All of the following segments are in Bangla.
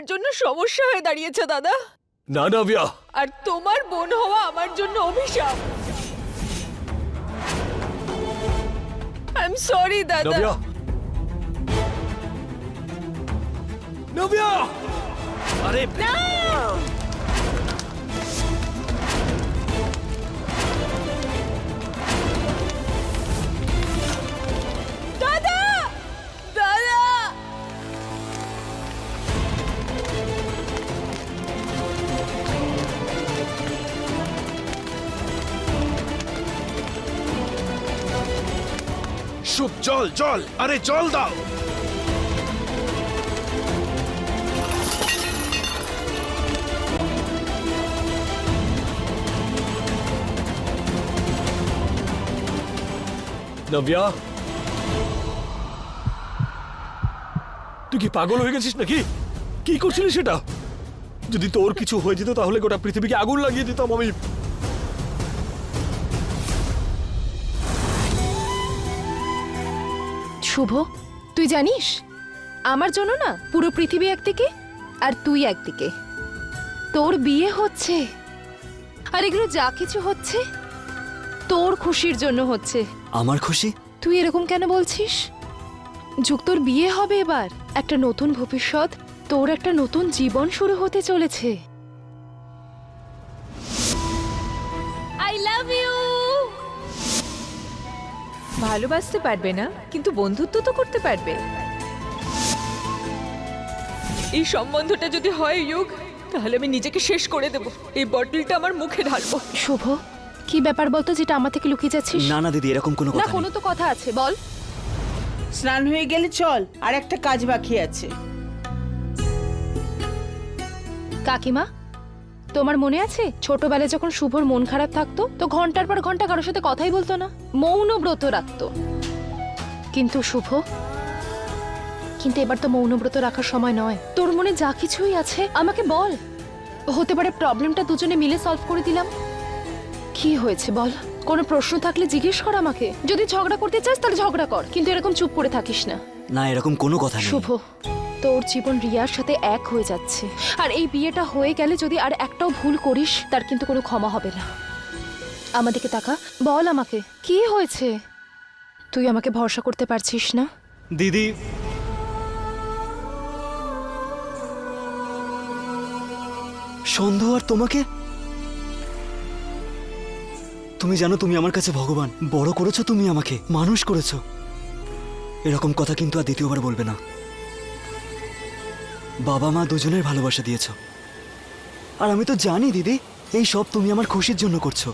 আমার জন্য সমস্যা হয়ে দাঁড়িয়েছে দাদা। না না বিয়া। আর তোমার বোন হওয়া আমার জন্য অভিশাপ। আই এম সরি দাদা নবিয়া নবিয়া আরে দাদা জল জল আরে জল দাও। নাভিয়া তুই কি পাগল হয়ে গেছিস নাকি? কি করছিলি সেটা? যদি তোর কিছু হয়ে যেত তাহলে গোটা পৃথিবীকে আগুন লাগিয়ে দিতাম আমি। শুভ? তুই জানিস? আমার জন্য না পুরো পৃথিবী একদিকে আর তুই একদিকে। তোর বিয়ে হচ্ছে। আর এগুলো যা কিছু হচ্ছে তোর খুশির জন্য হচ্ছে। আমার খুশি? তুই এরকম কেন বলছিস? যুগ তোর বিয়ে হবে এবার। একটা নতুন ভবিষ্যৎ তোর একটা নতুন জীবন শুরু হতে চলেছে। ভালোবাসতে পারবে না কিন্তু বন্ধুত্ব তো করতে পারবে। এই সম্বন্ধটা যদি হয় ইউগ তাহলে আমি নিজেকে শেষ করে দেব। এই বটলটা আমার মুখে ঢালবো। শুভ কি ব্যাপার বলতো যেটা আমার থেকে লুকিয়ে যাচ্ছিস? না না দিদি এরকম কোনো না কথা কোনো নেই। তো কথা আছে বল। স্নান হয়ে গেলে চল আর একটা কাজ বাকি আছে। কাকিমা তোমার মনে আছে? ছোটবেলায় যখন শুভর মন খারাপ থাকতো তো ঘণ্টার পর ঘণ্টা কারোর সাথে কথাই বলতো না। মৌন ব্রত রাখতো। কিন্তু শুভ? কিন্তু এবার তো মৌন ব্রত রাখার সময় নয়। তোর মনে যা কিছুই আছে আমাকে বল। হতে পারে প্রবলেমটা দুজনে মিলে সলভ করে দিলাম। কি হয়েছে বল? কোনো প্রশ্ন থাকলে জিজ্ঞেস কর আমাকে। যদি ঝগড়া করতে চাস তাহলে ঝগড়া কর। কিন্তু এরকম চুপ করে থাকিস না। না এরকম কোনো কথা নেই। শুভ তোর জীবন রিয়ার সাথে এক হয়ে যাচ্ছে। আর এই বিয়েটা হয়ে গেলে যদি আর একটাও ভুল করিস, তার কিন্তু কোনো ক্ষমা হবে না। আমাদেরকে তাকা। বল আমাকে, কি হয়েছে? তুই আমাকে ভরসা করতে পারছিস না? দিদি। সন্দেহ আর তোমাকে? তুমি জানো তুমি আমার কাছে ভগবান। বড় করেছ তুমি আমাকে, মানুষ করেছ। এরকম কথা কিন্তু আর দ্বিতীয়বার বলবে না। বাবা মা দুজনের ভালোবাসা দিয়েছ। আর আমি তো জানি দিদি এই সব তুমি আমার খুশির জন্য করছ।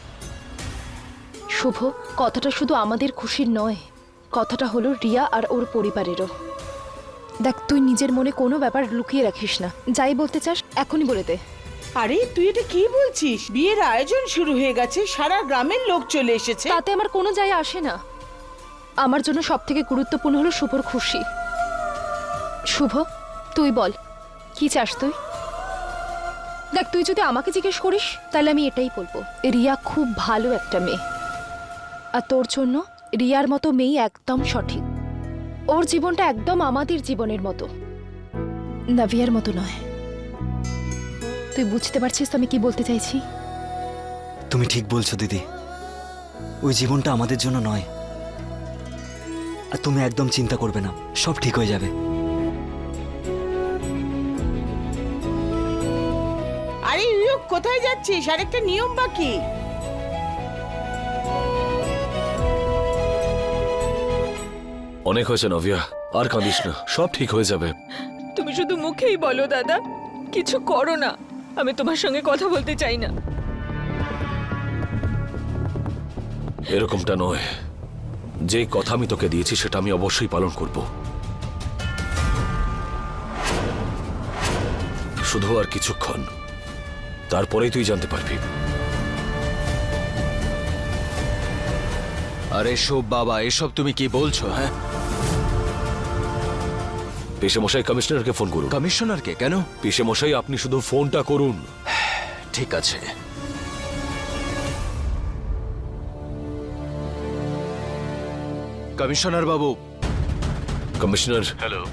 শুভ কথাটা শুধু আমাদের খুশির নয়। কথাটা হলো রিয়া আর ওর পরিবারেরও। দেখ তুই নিজের মনে কোনো ব্যাপার লুকিয়ে রাখিস না। যাই বলতে চাস এখনই বলে দে। আরে তুই এটা কি বলছিস? বিয়ের আয়োজন শুরু হয়ে গেছে সারা গ্রামের লোক চলে এসেছে। তাতে আমার কোনো যায় আসে না। আমার জন্য সব থেকে গুরুত্বপূর্ণ হলো শুভর খুশি। শুভ তুই বল কি চাস তুই? দেখ, তুই যদি আমাকে জিজ্ঞেস করিস, তাহলে আমি এটাই বলব। রিয়া খুব ভালো একটা মেয়ে। আর তোর জন্য রিয়ার মতো মেয়ে একদম সঠিক। ওর জীবনটা একদম আমাদের জীবনের মতো। নাভিয়ার মতো নয়। তুই বুঝতে পারছিস আমি কি বলতে চাইছি? তুমি ঠিক বলছো, দিদি। ওই জীবনটা আমাদের জন্য নয়। আর তুমি একদম চিন্তা করবে না। সব ঠিক হয়ে যাবে। কোথায় যাচ্ছিস? আর একটা নিয়ম বাকি অনেক হয়েছে নাভিয়া। আর কাঁদিস না সব ঠিক হয়ে যাবে। তুমি শুধু মুখেই বলো দাদা। কিছু করো না। আমি তোমার সঙ্গে কথা বলতে চাই না। এরকমটা নয়। যে কথা আমি তোকে দিয়েছি সেটা আমি অবশ্যই পালন করব। শুধু আর কিছুক্ষণ। তারপরেই তুই জানতে পারবি। আরে শোভ বাবা এসব তুমি কি বলছো হ্যাঁ? পেশেমশাই কমিশনারকে ফোন করুন। কমিশনারকে কেন? পেশে মশাই আপনি শুধু ফোনটা করুন। ঠিক আছে। কমিশনার বাবু। Commissioner hello.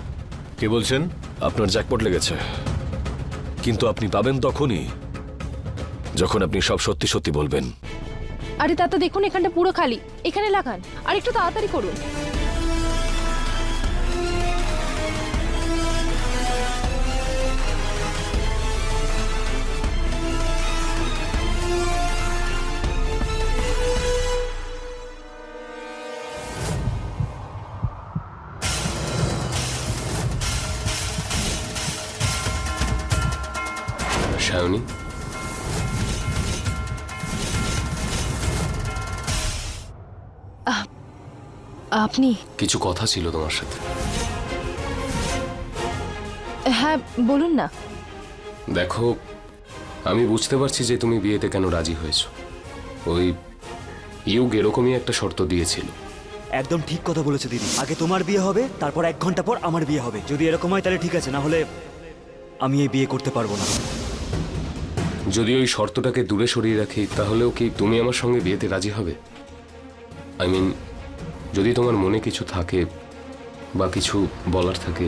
কে বলছেন? আপনার জ্যাকপট লেগেছে। কিন্তু আপনি পাবেন তখনই। যখন আপনি সব সত্যি সত্যি বলবেন। আরে তাতে দেখুন, এখানটা পুরো খালি। এখানে লাগান। আর একটু তাড়াতাড়ি করুন। আপনি? কিছু কথা ছিল তোমার সাথে। হ্যাঁ বলুন না। দেখো আমি বুঝতে পারছি যে তুমি বিয়েতে কেন রাজি হয়েছো। ওই ইউগ এরকমই একটা শর্ত দিয়েছিল। একদম ঠিক কথা বলেছ দিদি। আগে তোমার বিয়ে হবে তারপর এক ঘণ্টা পর আমার বিয়ে হবে। যদি এরকম হয় তাহলে ঠিক আছে না হলে আমি এই বিয়ে করতে পারব না। যদি ওই শর্তটাকে দূরে সরিয়ে রাখি তাহলেও কি তুমি আমার সঙ্গে বিয়েতে রাজি হবে? আই মিন যদি তোমার মনে কিছু থাকে বা কিছু বলার থাকে,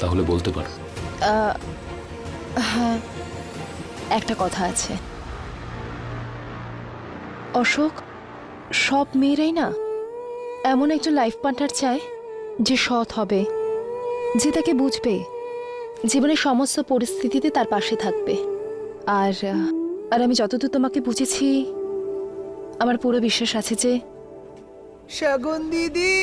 তাহলে বলতে পারো। হ্যাঁ একটা কথা আছে। অশোক, সব মেয়েরাই না এমন একজন লাইফ পার্টনার চায় যে সৎ হবে, যে তাকে বুঝবে, জীবনের সমস্ত পরিস্থিতিতে তার পাশে থাকবে। আর আর আমি যতদূর তোমাকে বুঝেছি, আমার পুরো বিশ্বাস আছে যে শগুন দিদি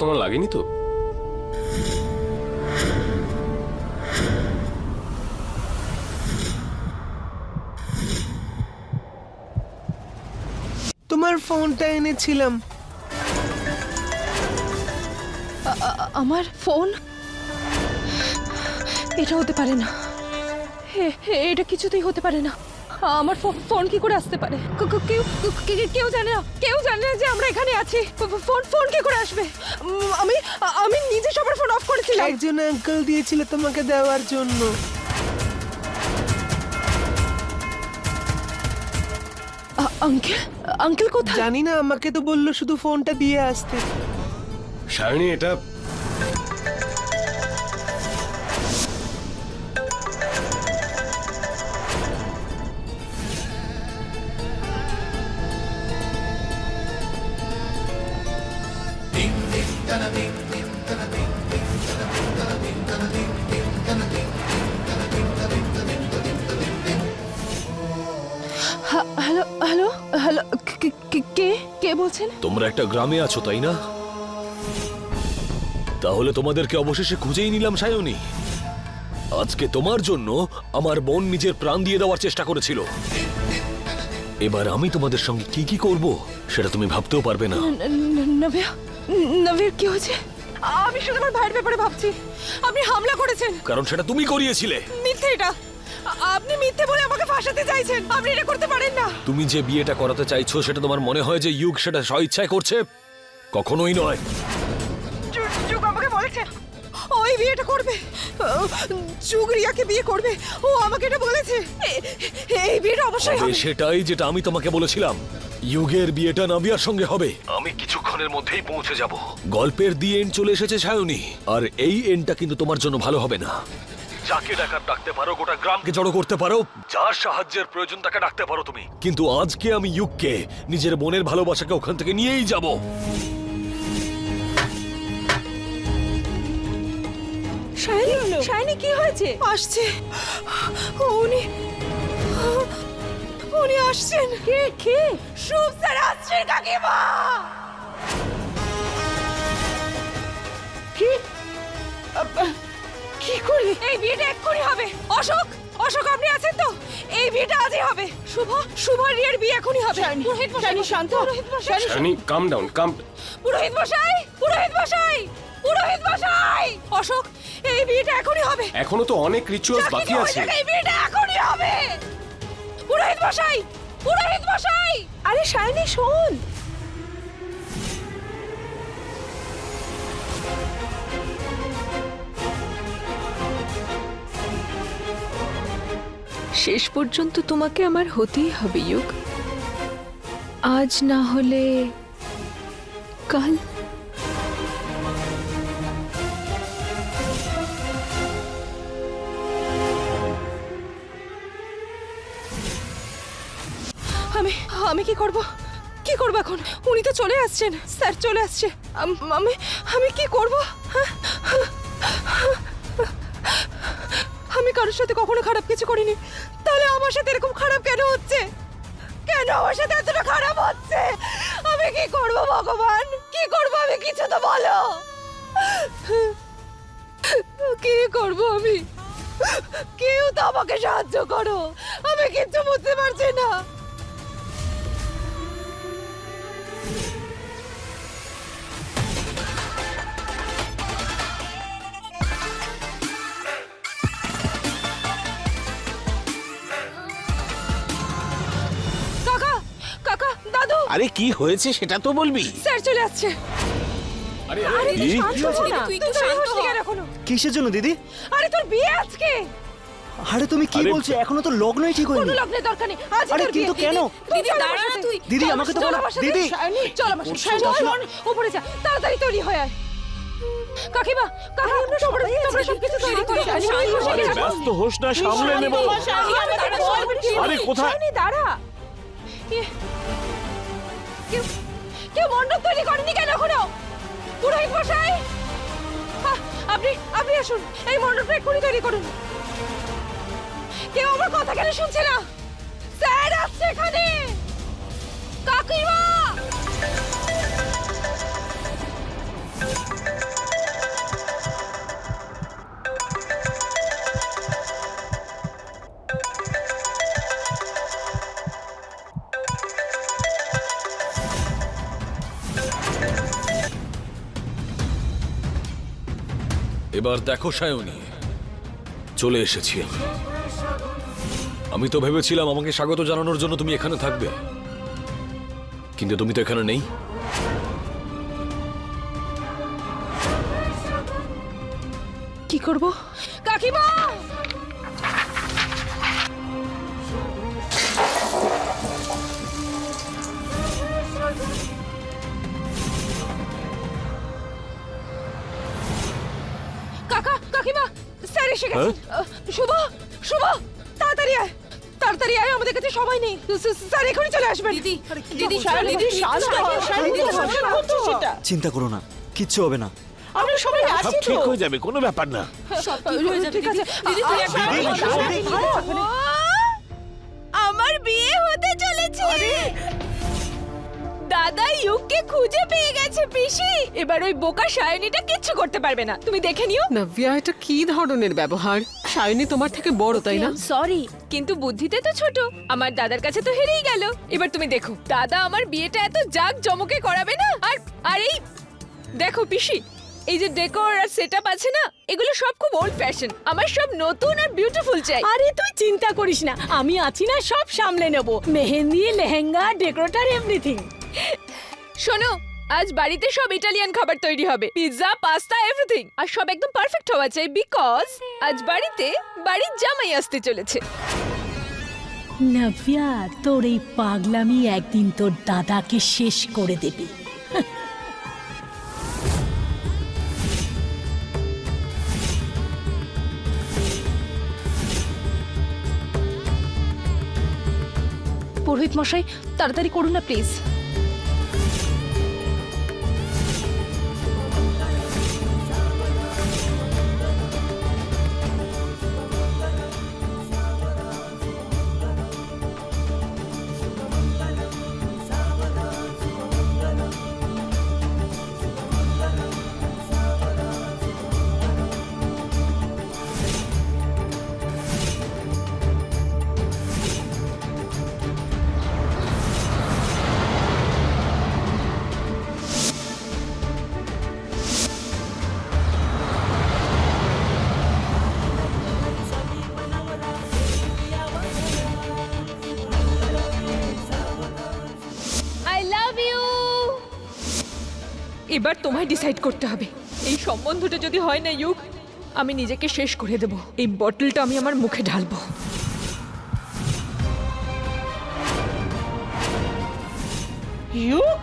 তোমার লাগেনি তো? তোমার ফোনটা এনেছিলাম। আমার ফোন? এটা হতে পারে না। এটা কিছুতেই হতে পারে না। আমার ফোন কি করে আসতে পারে? কেউ কে- কে- কেউ জানে না। কেউ জানে না যে আমরা এখানে আছি। ফোন ফোন কি করে আসবে? আমি আমি নিজে সবার ফোন অফ করেছিলাম। একজন আঙ্কেল দিয়েছিল তোমাকে দেওয়ার জন্য। আঙ্কেল আঙ্কেল কোথায়? জানি না আমাকে তো বলল শুধু ফোনটা দিয়ে আসতে। সায়নী এটা বলছেন? তোমরা একটা গ্রামে আছো তাই না? তাহলে তোমাদেরকে অবশেষে খুঁজেই নিলাম সায়নী। আজকে তোমার জন্য আমার বোন নিজের প্রাণ দিয়ে দেওয়ার চেষ্টা করেছিল। এবার আমি তোমাদের সঙ্গে কি কি করব সেটা তুমি ভাবতেও পারবে না। ন- ন- নভিয়া নভিয়া কি হয়েছে? আমি শুধু আমার ভাইয়ের ব্যাপারে ভাবছি। আপনি হামলা করেছেন। কারণ সেটা তুমি করিয়েছিলে। মিথ্যে এটা। আপনি মিথ্যে বলে আমাকে ফাঁসাতে চাইছেন। আপনি এটা করতে পারেন না। তুমি যে বিয়েটা করাতে চাইছো সেটা তোমার মনে হয় যে ইউগ সেটা স্বইচ্ছায় করছে? কখনোই নয়। যুগ আমাকে বলেছে ওই বিয়েটা করবে। ও, যুগ রিয়াকে বিয়ে করবে। ও আমাকে এটা বলেছে। এই বিয়েটা অবশ্যই হবে। সেটাই যেটা আমি তোমাকে বলেছিলাম। ইউগের বিয়েটা নাবিয়ার সঙ্গে হবে। আমি কিছুক্ষণের মধ্যেই পৌঁছে যাব। গল্পের দি এন্ড চলে এসেছে সায়নী। আর এই এন্ডটা কিন্তু তোমার জন্য ভালো হবে না। যাকে ডাকার ডাকতে পারো গোটা গ্রামকে জড়ো করতে পারো। যার সাহায্যের প্রয়োজন তাকে ডাকতে পারো তুমি। কিন্তু আজকে আমি ইউককে নিজের মনের ভালোবাসাকে ওখান থেকে নিয়েই যাব। শাইনি কি হয়েছে? আসছে। উনি উনি আসছেন। কে কে? শুভ স্যার আসছেন কাকিমা! কি? কি করে? এই বিয়েটা এক্ষুনি হবে। অশোক অশোক আপনি আছেন তো? এই বিয়েটা আজই হবে। শুভ শুভ রিয়ার বিয়ে এখনই হবে। পুরোহিত মশাই শান্ত। পুরোহিত মশাই। শাইনি, কাম ডাউন কাম পুরোহিত মশাই পুরোহিত মশাই পুরোহিত মশাই! অশোক এই বিয়েটা এখনই হবে। এখনও তো অনেক রিচুয়ালস বাকি আছে। এই বিয়েটা এখনই হবে। পুরোহিত মশাই পুরোহিত মশাই! আরে শাইনি শোন। শেষ পর্যন্ত তোমাকে আমার হতেই হবে ইউক আজ না হলে কাল। আমি আমি কি করব? কি করব এখন? উনি তো চলে আসছেন। স্যার চলে আসছে। আমি আমি কি করব? হ্যাঁ? আমি কারোর সাথে কখনো খারাপ কিছু করিনি। তাহলে আমার সাথে এরকম খারাপ কেন হচ্ছে? কেন আমার সাথে এতটা খারাপ হচ্ছে? আমি কি করব, ভগবান? কি করব আমি কিছু তো বলো। কি করব আমি? কেউ তো আমাকে সাহায্য করো। আমি কিছু বুঝতে পারছি না। আরে কি হয়েছে সেটা তো বলবি? স্যার চলে আসছে। আরে আরে? শান্ত হ না। তুই তো শান্ত হ। এখনও। কিসের জন্য দিদি? আরে তোর বিয়ে আজকে। আরে তুমি কি আরে- বলছো? এখনও তো লগ্নই ঠিক কোনো হয়নি লগ্নের দরকার নেই। আজ আরে তোর বিয়ে। কিন্তু কেন? দিদি দাঁড়া না তুই। দিদি, চল, আমাকে তো চল বলো। আমার সাথে। দিদি। চল আমার সাথে। শোন, উপরে যা। তাড়াতাড়ি তৈরি হয়ে আয়। কাকিমা কাকা তোমরা তোমরা সবকিছু তৈরি করো। আরে। ব্যস্ত হোস না সামলে নেব। আরে কোথায়? দাঁড়া। এ, কেউ কেউ মণ্ডপ তৈরি করেনি কেন এখনও? পুরোহিত মশাই? আপনি আপনি আসুন, এই মণ্ডপটা এক্ষুনি তৈরি করুন। কেউ আমার কথা কেন শুনছে না? স্যার, আসছে এখানে! কাকিমা! এবার দেখো সায়নী। চলে এসেছি আমি। আমি তো ভেবেছিলাম আমাকে স্বাগত জানানোর জন্য তুমি এখানে থাকবে। কিন্তু তুমি তো এখানে নেই। এসে গেছে শুভ শুভ তাড়াতাড়ি আয় তাড়াতাড়ি আয় আমাদের কাছে সময় নেই স্যার এখনই চলে আসবেন দিদি দিদি দিদি সেটা চিন্তা করো না কিচ্ছু হবে না আমরা সবাই আছি ঠিক হয়ে যাবে কোনো ব্যাপার না ঠিক দিদি আমার বিয়ে হতে চলেছে দাদা ইউকে খুঁজে পেয়ে গেছে পিসি। এবার ওই বোকা সায়নীটা কিচ্ছু করতে পারবে না। তুমি দেখে নিও। নব্যা এটা কি ধরনের ব্যবহার? সায়নী তোমার থেকে বড় তাই না? সরি কিন্তু বুদ্ধিতে তো ছোট। আমার দাদার কাছে তো হেরেই গেল। এবার তুমি দেখো দাদা আমার বিয়েটা এত জাক জমকে করাবে না। আর আর এই দেখো পিসি এই যে ডেকোর আর সেটআপ আছে না এগুলো সব খুব ওল্ড ফ্যাশন আমার সব নতুন আর বিউটিফুল চাই। আরে তুই চিন্তা করিস না আমি আছি না সব সামলে নেব। মেহেন্দি লেহেঙ্গা ডেকোরেটর এভরিথিং শোনো আজ বাড়িতে সব ইটালিয়ান খাবার তৈরি হবে। পিৎজা পাস্তা এভরিথিং আর সব একদম পারফেক্ট হওয়া চাই বিকজ আজ বাড়িতে বাড়ির জামাই আসতে চলেছে। নব্যা তোর এই পাগলামি একদিন তোর দাদাকে শেষ করে দেবে। পুরোহিত মশাই তাড়াতাড়ি করুন না প্লিজ এবার তোমায় ডিসাইড করতে হবে। এই সম্বন্ধটা যদি হয় না, ইউক, আমি নিজেকে শেষ করে দেব। এই বটলটা আমি আমার মুখে ঢালবো। ইউক?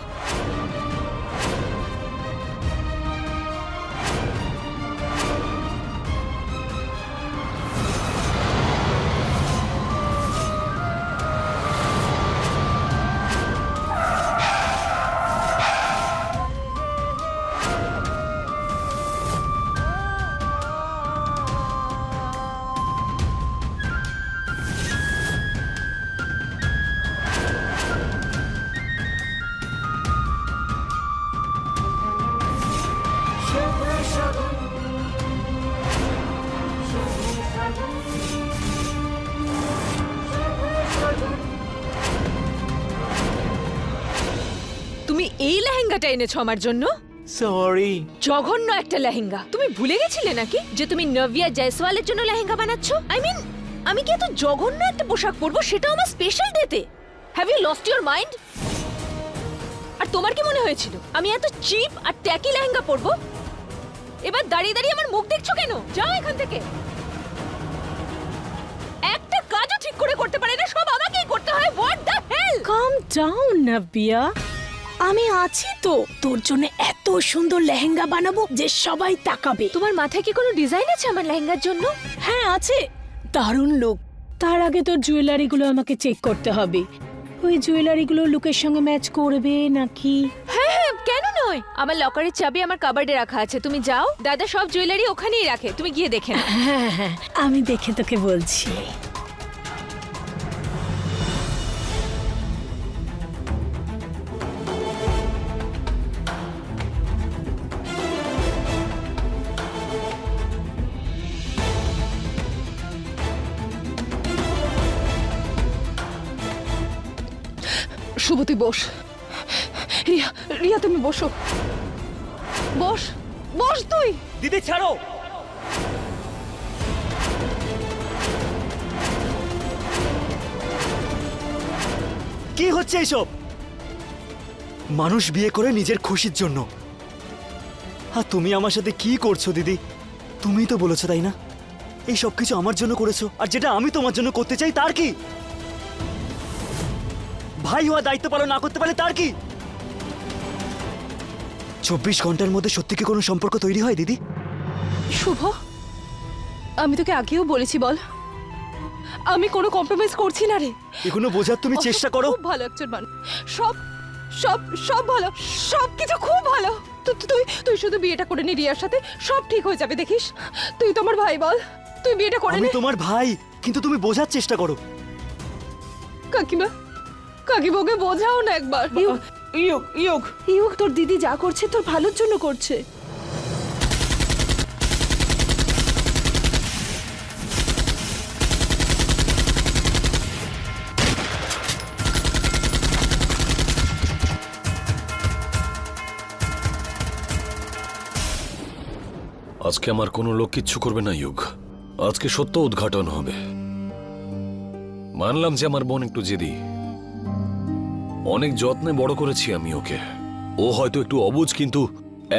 লেহেঙ্গাটা এনেছো আমার জন্য? সরি জঘন্য একটা লেহেঙ্গা। তুমি ভুলে গেছিলে নাকি যে তুমি নভিয়া জয়সওয়ালের জন্য লেহেঙ্গা বানাচ্ছো? আই মিন আমি কি এত জঘন্য একটা পোশাক পরবো সেটাও আমার স্পেশাল ডেতে? Have you lost your mind আর তোমার কি মনে হয়েছিল? আমি এত চিপ আর ট্যাকি লেহেঙ্গা পরবো? এবার দাঁড়িয়ে দাঁড়িয়ে আমার মুখ দেখছ কেন? যাও এখান থেকে। একটা কাজও ঠিক করে করতে পারে না সব আমাকেই করতে হয়। What the hell come down Nabiya আমি আছি তো। তোর জন্য এত সুন্দর লেহেঙ্গা বানাবো যে সবাই তাকাবে। তোমার মাথায় কি কোনো ডিজাইন আছে আমার লেহেঙ্গার জন্য? হ্যাঁ আছে। দারুণ লোক তার আগে তোর জুয়েলারিগুলো আমাকে চেক করতে হবে। ওই জুয়েলারিগুলো লুকের সঙ্গে ম্যাচ করবে নাকি? হ্যাঁ হ্যাঁ কেন নয়? আমার লকারের চাবি আমার কাবার্ডে রাখা আছে। তুমি যাও। দাদা সব জুয়েলারি ওখানেই রাখে। তুমি গিয়ে দেখে নাও। হ্যাঁ হ্যাঁ আমি দেখে তোকে বলছি। শুভ তুই বস। রিয়া রিয়া, তুমি বসো। বস বস তুই। দিদি, ছাড়ো। কি হচ্ছে এইসব? মানুষ বিয়ে করে নিজের খুশির জন্য। আর তুমি আমার সাথে কি করছ, দিদি? তুমি তো বলেছ, তাই না? এই সব কিছু আমার জন্য করেছ, আর যেটা আমি তোমার জন্য করতে চাই, তার কি? ভাই হওয়া দায়িত্ব পালন না করতে পারলে তার কি? চব্বিশ ঘণ্টার মধ্যে সত্যি কি কোনো সম্পর্ক তৈরি হয় দিদি? শুভ আমি তোকে আগেও বলেছি বল। আমি কোনো কম্প্রোমাইজ করছি না রে। এগুলো বোঝার তুমি চেষ্টা করো। খুব ভালো একজন মানুষ। সব সব সব ভালো সব কিছু খুব ভালো। তুই তুই শুধু বিয়েটা করে নি রিয়ার সাথে সব ঠিক হয়ে যাবে দেখিস? তুই তোমার ভাই বল। তুই বিয়েটা করে আমি তোমার ভাই কিন্তু তুমি বোঝার চেষ্টা করো। কাকিমা কাকিমাকে বোঝাও না একবার। ইউক ইউক ইউক। তোর দিদি যা করছে তোর ভালোর জন্য করছে। আজকে আমার কোনো লোক কিচ্ছু করবে না ইউগ আজকে সত্য উদ্ঘাটন হবে। মানলাম যে আমার বোন একটু জেদি। অনেক যত্নে বড় করেছি আমি ওকে। ও হয়তো একটু অবুঝ কিন্তু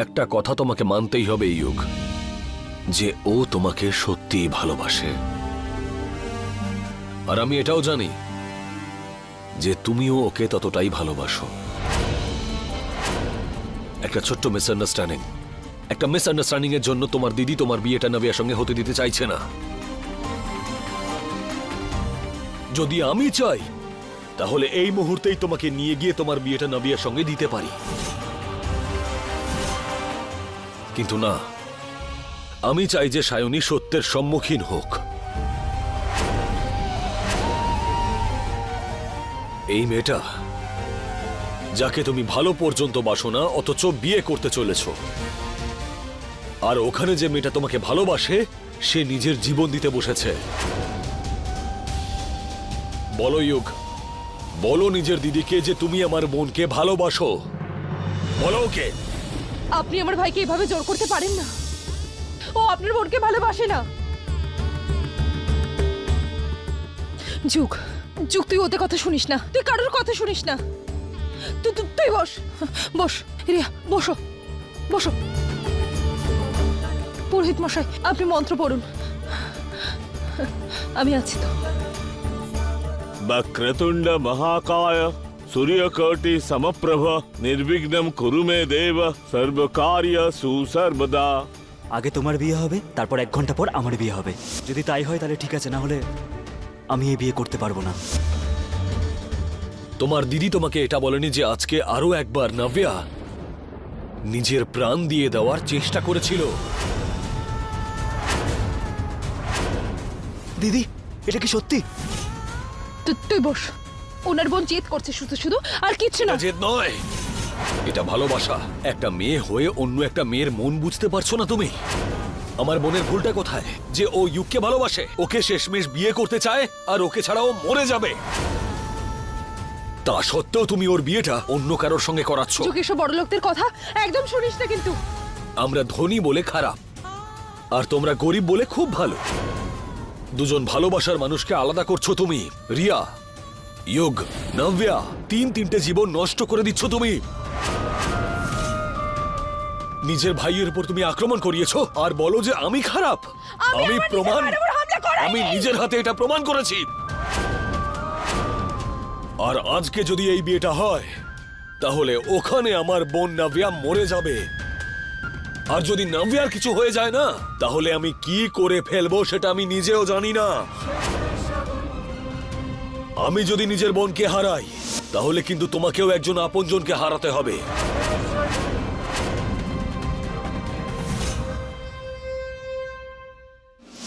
একটা কথা তোমাকে মানতেই হবে ইউগ, যে ও তোমাকে সত্যিই ভালোবাসে। আর আমি এটাও জানি যে তুমিও ওকে ততটাই ভালোবাসো। একটা ছোট্ট মিসআন্ডারস্ট্যান্ডিং একটা মিসআন্ডারস্ট্যান্ডিং এর জন্য তোমার দিদি, তোমার বিয়েটা নাবিয়ার সঙ্গে হতে দিতে চাইছে না। যদি আমি চাই তাহলে এই মুহূর্তেই তোমাকে নিয়ে গিয়ে তোমার বিয়েটা নাবিয়ার সঙ্গে দিতে পারি। কিন্তু না, আমি চাই যে সায়নী সত্যের সম্মুখীন হোক। এই মেয়েটা, যাকে তুমি ভালো পর্যন্ত বাসো না, অথচ বিয়ে করতে চলেছ। আর ওখানে যে মেয়েটা তোমাকে ভালোবাসে, সে নিজের জীবন দিতে বসেছে। বলো বলো নিজের দিদিকে যে তুমি আমার বোনকে ভালোবাসো। বলো ওকে। আপনি আমার ভাইকে এভাবে জোর করতে পারেন না। ও আপনার বোনকে ভালোবাসে না। যুগ যুগ, তুই ওদের কথা শুনিস না। তুই কারোর কথা শুনিস না। তুই তুই- বস। বস, রিয়া, বসো। বসো। পুরোহিত মশাই, আপনি মন্ত্র পড়ুন। আমি আছি তো। వక్రతుండ మహాకాయ సూర్యకోటి সমপ্রভ নির্বিঘ্নম কুরু মে দেব সর্বকার্য সুসর্বদা আগে তোমার বিয়ে হবে তারপর এক ঘণ্টা পর আমার বিয়ে হবে। যদি তাই হয় তাহলে ঠিক আছে না হলে আমি এই বিয়ে করতে পারব না। তোমার দিদি তোমাকে এটা বলেনি যে আজকে আরও একবার নব্যা নিজের প্রাণ দিয়ে দেওয়ার চেষ্টা করেছিল। দিদি এটা কি সত্যি? তু- তুই বস। ওনার বোন জেদ করছে শুধু শুধু আর কিচ্ছু না। জেদ নয়। এটা ভালোবাসা। একটা মেয়ে হয়ে অন্য একটা মেয়ের মন বুঝতে পারছ না তুমি? আমার বোনের ভুলটা কোথায়? যে ও ভালোবাসে ওকে শেষমেশ বিয়ে করতে চায় আর ওকে ছাড়া ও মরে যাবে। তা সত্ত্বেও তুমি ওর বিয়েটা অন্য কারোর সঙ্গে করাচ্ছ। যুগ এসব বড় লোকদের কথা একদম শুনিস না কিন্তু। আমরা ধনী বলে খারাপ আর তোমরা গরিব বলে খুব ভালো। দুজন ভালোবাসার মানুষকে আলাদা করছ তুমি। রিয়া ইয়োগ নব্যা তিন তিনটে জীবন নষ্ট করে দিচ্ছ তুমি। নিজের ভাইয়ের উপর তুমি আক্রমণ করিয়েছো। আর বলো যে আমি খারাপ। আমি প্রমাণ। আমি নিজের হাতে এটা প্রমাণ করেছি। আর আজকে যদি এই বিয়েটা হয় তাহলে ওখানে আমার বোন নাভিয়া মরে যাবে। আর যদি নাভিয়ার কিছু হয়ে যায় না, তাহলে আমি কি করে ফেলব সেটা আমি নিজেও জানি না। আমি যদি নিজের বোনকে হারাই, তাহলে কিন্তু তোমাকেও একজন আপনজনকে হারাতে হবে।